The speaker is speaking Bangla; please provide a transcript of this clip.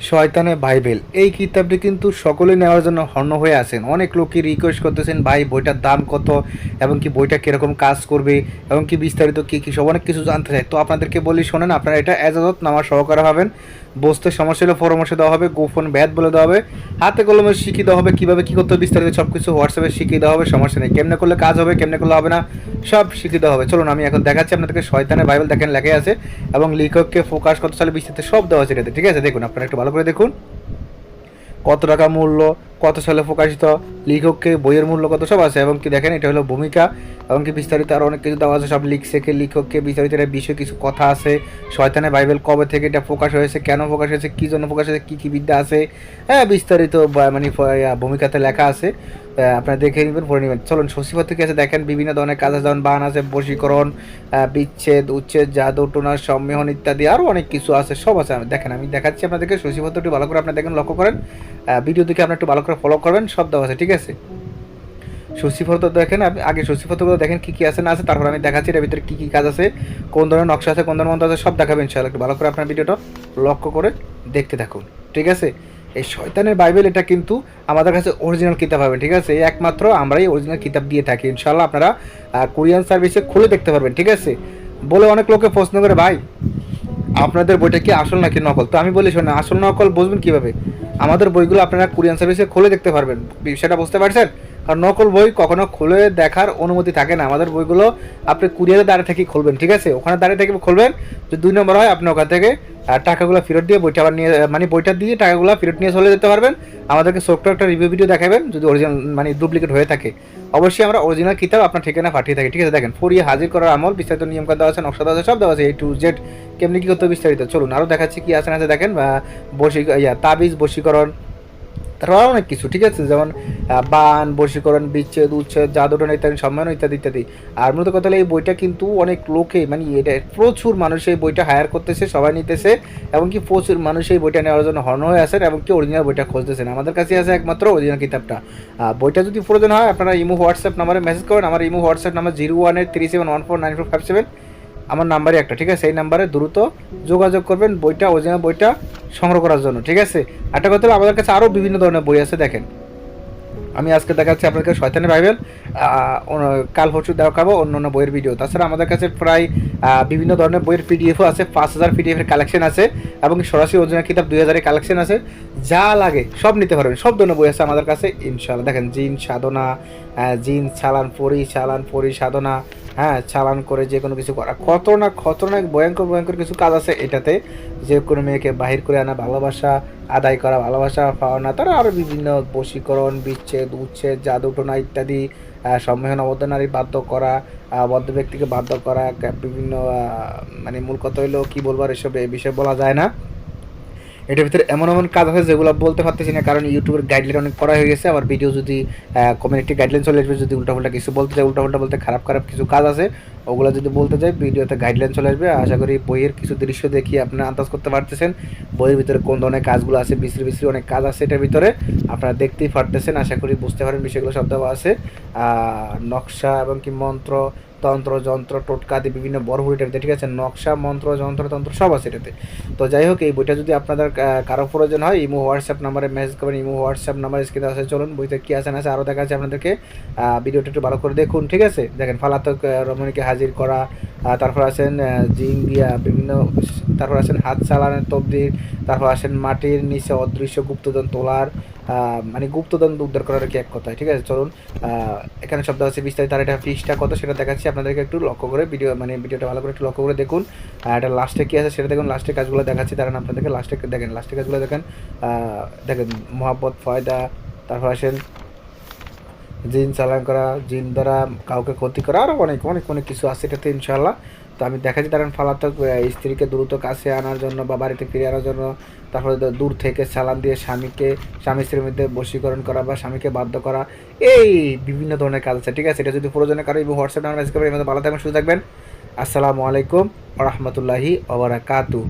শয়তানে বাইবেল। এই কিতাবটি কিন্তু সকলে নেওয়ার জন্য হন্য হয়ে আছেন। অনেক লোকই রিকোয়েস্ট করতেছেন, ভাই, বইটার দাম কত? এবং কি বইটা কীরকম কাজ করবে? এবং কি বিস্তারিত কী কী সব? অনেক কিছু জানতে চাই। তো আপনাদেরকে বলি, শোনেন, আপনারা এটা এজাজত নামার সহকারে হবেন, বসতে সমস্যা হলে পরামর্শ দেওয়া হবে, গোপন ব্যাদ বলে দেওয়া হবে, হাতে কলমে শিখিয়ে দেওয়া হবে, কীভাবে কী করতে বিস্তারিত সব কিছু হোয়াটসঅ্যাপে শিখিয়ে দেওয়া হবে, সমস্যা নেই। কেমনে করলে কাজ হবে, কেমনে করলে হবে না, সব শিখিয়ে দেওয়া হবে। চলুন, আমি এখন দেখাচ্ছি আপনাদেরকে শয়তানের বাইবেল দেখেন লেখাই আছে, এবং লেখককে ফোকাস কত সালে বিস্তারিত সব দেওয়া আছে এটাতে। ঠিক আছে, দেখুন, আপনারা একটু ভালো করে দেখুন। কত টাকা মূল্য, কত সালে প্রকাশিত, লেখককে বইয়ের মূল্য কত সব আছে, এবং কি দেখেন, এটা হলো ভূমিকা, এবং কি বিস্তারিত আরও অনেক কিছু দেওয়া আছে, সব লিখছে কে, লেখককে বিস্তারিত, এটা বিষয়ে কিছু কথা আছে, শয়তানের বাইবেল কবে থেকে এটা প্রকাশ হয়েছে, কেন প্রকাশ হয়েছে, কী জন্য প্রকাশ হয়েছে, কী কী বিদ্যা আছে হ্যাঁ বিস্তারিত মানে ভূমিকাতে লেখা আছে। আপনারা দেখে নেবেন, পড়ে নেবেন। চলুন শশীপত্র কি আছে? দেখেন, বিভিন্ন ধরনের কাজ আছে যেমন বান আছে, বশীকরণ বিচ্ছেদ, উচ্ছেদ, জাদু, টোনা, সম্মেহন ইত্যাদি আরও অনেক কিছু আছে, সব আছে। দেখেন, আমি দেখাচ্ছি আপনাদেরকে শশীপত্র একটু ভালো করে আপনারা দেখেন, লক্ষ্য করেন। ভিডিও দেখে আপনারা একটু ভালো করে ফলো করবেন, সব দেওয়া আছে, ঠিক আছে? সূচিপত্র দেখেন আপনি আগে সূচিপত্রগুলো দেখেন, কী কী আছে, না আছে, তারপর আমি দেখাচ্ছি এর ভিতরে কী কী কাজ আছে, কোন ধরনের নকশা আছে, কোন ধরনের মন্ত্র আছে, সব দেখাবেন, ইনশাআল্লাহ। একটু ভালো করে আপনার ভিডিওটা লক্ষ্য করে দেখতে থাকুন, ঠিক আছে? এই শয়তানের বাইবেল এটা কিন্তু আমাদের কাছে অরিজিনাল কিতাব হবে, ঠিক আছে? একমাত্র আমরাই অরিজিনাল কিতাব দিয়ে থাকি। ইনশাল্লাহ আপনারা কোরিয়ান সার্ভিসে খুলে দেখতে পারবেন, ঠিক আছে? বলে অনেক লোকে প্রশ্ন করে, ভাই, আপনাদের বইটা কি আসল নাকি নকল? তো আমি বলি, শোনেন, আসল নকল বুঝবেন কীভাবে? আমাদের বইগুলো আপনারা কোরিয়ান সার্ভিসে খুলে দেখতে পারবেন। বিষয়টা বুঝতে পারছেন? আর নকল বই কখনো খুলে দেখার অনুমতি থাকে না। আমাদের বইগুলো আপনি কুরিয়ারের দাঁড়িয়ে থেকে খুলবেন, ঠিক আছে? ওখানে দাঁড়িয়ে থেকে খুলবেন, যদি দুই নম্বর হয়, আপনি ওখান থেকে টাকাগুলো ফেরত দিয়ে বইটা আবার নিয়ে মানে বইটা দিয়ে টাকাগুলো ফেরত নিয়ে চলে যেতে পারবেন। আমাদেরকে ছোট্ট একটা রিভিউ ভিডিও দেখাবেন, যদি অরিজিনাল মানে ডুপ্লিকেট হয়ে থাকে। অবশ্যই আমরা অরিজিনাল কিতাব আপনার ঠিকানা পাঠিয়ে থাকি, ঠিক আছে? দেখেন, ফরিয়ে হাজির করার আমল, বিস্তারিত নিয়ম কাজ দেওয়া আছে, নকশা দেওয়া আছে, সব দেওয়া আছে এই টু জেড কেমনি কি করতে বিস্তারিত? চলুন আরও দেখাচ্ছি কী আছে না আছে দেখেন বসি ইয়া, তাবিজ বশীকরণ তারপর অনেক কিছু, ঠিক আছে? যেমন বান বর্ষীকরণ বিচ্ছেদ, উচ্ছেদ, জাদুটন ইত্যাদি, সম্মান ইত্যাদি ইত্যাদি। আর মূলত কথা হলো এই বইটা কিন্তু অনেক লোকে মানে এটা প্রচুর মানুষ এই বইটা হায়ার করতেছে, সবাই নিতেছে, এবং কি প্রচুর মানুষ এই বইটা নেওয়ার জন্য হর্ন হয়ে আছেন, এবং কি অরিজিনাল বইটা খুঁজতেছেন। আমাদের কাছে আছে একমাত্র অরিজিনাল কিতাবটা। বইটা যদি প্রয়োজন হয়, আপনারা ইমো হোয়াটসঅ্যাপ নাম্বারে মেসেজ করেন। আমার imo WhatsApp number zero one eight three seven one four nine four five seven আমার নাম্বারই একটা, ঠিক আছে? এই নাম্বারে দ্রুত যোগাযোগ করবেন বইটা, অরিজিনাল বইটা সংগ্রহ করার জন্য, ঠিক আছে? একটা কথা হলো, আমাদের কাছে আরও বিভিন্ন ধরনের বই আছে, দেখেন। আমি আজকে দেখাচ্ছি আপনাদেরকে শয়তানের বাইবেল কাল পরশু দেখাবো অন্য অন্য বইয়ের ভিডিও তাছাড়া আমাদের কাছে প্রায় বিভিন্ন ধরনের বইয়ের পিডিএফও আছে, পাঁচ হাজার পিডিএফের কালেকশন আছে, এবং সরাসরি অরিজিনাল কিতাব দুই হাজারের কালেকশন আছে। যা লাগে, সব নিতে পারবেন, সব ধরনের বই আছে আমাদের কাছে ইনশাল্লাহ দেখেন, জিন সাধনা জিন চালান পরি চালান পরি সাধনা হ্যাঁ চালান করে যে কোনো কিছু করা। না খতরনাক, ভয়ঙ্কর ভয়ঙ্কর কিছু কাজ আছে এটাতে। যে কোনো মেয়েকে বাহির করে আনা, ভালোবাসা আদায় করা ভালোবাসা, পাওনা, তারা আরও বিভিন্ন বশীকরণ, বিচ্ছেদ, উচ্ছেদ, জাদুটোনা ইত্যাদি সম্মেলন অবদ্ধ নারী বাধ্য করা বদ্ধ ব্যক্তিকে বাধ্য করা বিভিন্ন মানে মূল কথা হইল কী বলব আর এসব এই বিষয়ে বলা যায় না। এটার ভিতরে এমন এমন কাজ আছে যেগুলো বলতে পারতেছি না, কারণ ইউটিউবের গাইডলাইন অনেক করা হয়ে গেছে, আবার ভিডিও যদি কমিউনিটি গাইডলাইন চলে আসবে, যদি উল্টাপাল্টা কিছু বলতে চাই, উল্টাপাল্টা বলতে খারাপ খারাপ কিছু কাজ আছে ওগুলো যদি বলতে চাই ভিডিওতে গাইডলাইন চলে আসবে। আশা করি বইয়ের কিছু দৃশ্য দেখিয়ে আপনারা আন্দাজ করতে পারতেছেন। বইয়ের ভিতরে কোন ধরনের কাজগুলো আছে, বিশ্রী বিশ্রী অনেক কাজ আছে এটার ভিতরে। আপনারা দেখতেই পারতেছেন, আশা করি বুঝতে পারেন বিষয়গুলো সব দেওয়া আছে। নকশা এবং কি মন্ত্র, তন্ত্র, যন্ত্র, টোটকা আদি বিভিন্ন বড় বইটার ভিতরে, ঠিক আছে? নকশা, মন্ত্র, যন্ত্র, তন্ত্র সব আছে এটাতে। তো যাই হোক, এই বইটা যদি আপনাদের কারও প্রয়োজন হয়, ইমো, হোয়াটসঅ্যাপ নাম্বারে মেসেজ করবেন, ইমো, হোয়াটসঅ্যাপ নাম্বার স্ক্রিনে আছে, চলুন, বইতে কি আছে না আছে আরও দেখা আছে আপনাদেরকে ভিডিওটা একটু ভালো করে দেখুন, ঠিক আছে? দেখেন, ফালাতক রমণীকে করা তারপর আছেন জিং দিয়া বিভিন্ন, তারপর আছেন হাত চালানের তবদির, তারপর আসেন মাটির নিচে অদৃশ্য গুপ্তধন তোলার মানে গুপ্তধন উদ্ধার করার কি এক কথায়, ঠিক আছে? চলুন এখানে শব্দ আছে বিস্তারিত, আর এটা ফিসটা কত? সেটা দেখাচ্ছি, আপনাদেরকে একটু লক্ষ্য করে ভিডিও মানে ভিডিওটা ভালো করে একটু লক্ষ্য করে দেখুন। এটা লাস্টে কী আছে সেটা দেখুন লাস্টে কাজগুলো দেখাচ্ছি দাঁড়ান আপনাদেরকে লাস্টে দেখেন লাস্টে কাজগুলো দেখেন দেখেন, মোহাব্বত, ফয়দা, তারপর আসেন জিন চালান করা, জিন দ্বারা কাউকে ক্ষতি করা আরও অনেক অনেক অনেক কিছু আছে এটাতে ইনশাল্লাহ তো আমি দেখাচ্ছি দাঁড়ান ফালাতক স্ত্রীকে দ্রুত কাছে আনার জন্য বা বাড়িতে ফিরে আনার জন্য তারপরে দূর থেকে চালান দিয়ে স্বামীকে, স্বামী স্ত্রীর মধ্যে বশীকরণ করা বা স্বামীকে বাধ্য করা, এই বিভিন্ন ধরনের কাজ আছে, ঠিক আছে? এটা যদি প্রয়োজনে কারও এবং হোয়াটসঅ্যাপ নাম্বার মেসেজ করবেন এর মধ্যে ভালো থাকবেন সুযোগ থাকবেন। আসসালামু আলাইকুম রহমতুল্লাহি ওবরাকাতু